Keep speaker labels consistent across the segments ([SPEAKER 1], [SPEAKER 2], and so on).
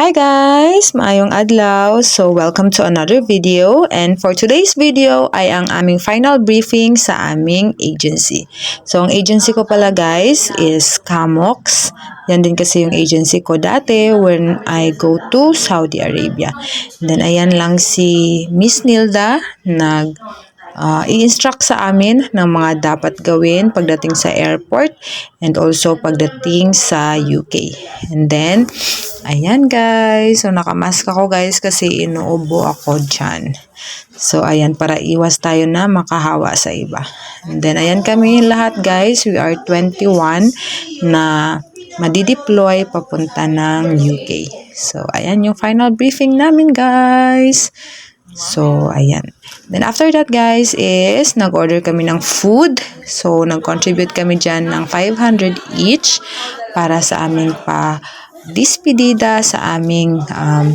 [SPEAKER 1] Hi guys! Maayong adlaw. So, welcome to another video. And for today's video ay ang aming final briefing sa aming agency. So, ang agency ko pala guys is Camox. Yan din kasi yung agency ko dati when I go to Saudi Arabia. And then, ayan lang si Miss Nilda nag uh, i-instruct sa amin ng mga dapat gawin pagdating sa airport and also pagdating sa UK. And then, ayan guys. So, nakamask ako guys kasi inuubo ako dyan. So, ayan, para iwas tayo na makahawa sa iba. And then, ayan kami lahat guys. We are 21 na madideploy papunta ng UK. So, ayan yung final briefing namin guys. So, ayan. Then after that guys is nag-order kami ng food. So, nag-contribute kami dyan ng 500 each para sa aming pa dispedida sa aming um,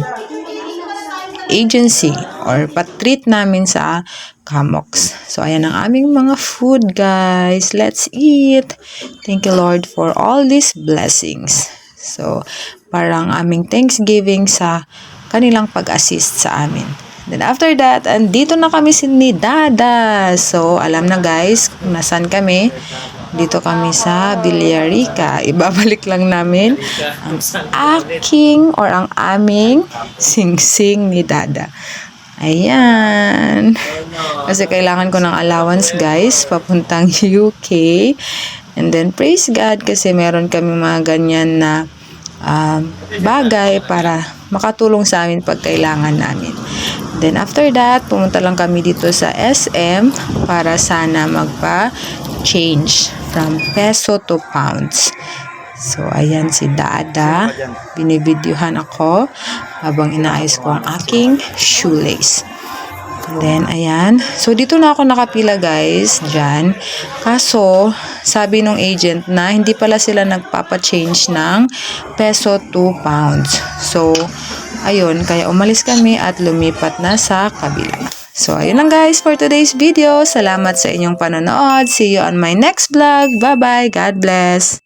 [SPEAKER 1] agency or patreat namin sa Camox. So, ayan ang aming mga food, guys. Let's eat. Thank you, Lord, for all these blessings. So, parang aming thanksgiving sa kanilang pag-assist sa amin. Then after that, andito na kami si ni Dada. So, alam na guys kung nasan kami. Dito kami sa Villarica. Ibabalik lang namin ang aking or ang aming sing-sing ni Dada. Ayan. Kasi kailangan ko ng allowance guys, papuntang UK. And then praise God kasi meron kami mga ganyan na um, bagay para makatulong sa amin pag kailangan namin. Then after that, pumunta lang kami dito sa SM para sana magpa-change from peso to pounds. So, ayan si Dada. Binibidyohan ako habang inaayos ko ang aking shoelace. And then, ayan. So, dito na ako nakapila, guys, dyan. Kaso, sabi nung agent na hindi pala sila nagpapa-change ng peso to pounds. So, ayun, kaya umalis kami at lumipat na sa kabila. So, ayun lang guys for today's video. Salamat sa inyong panonood. See you on my next vlog. Bye-bye. God bless.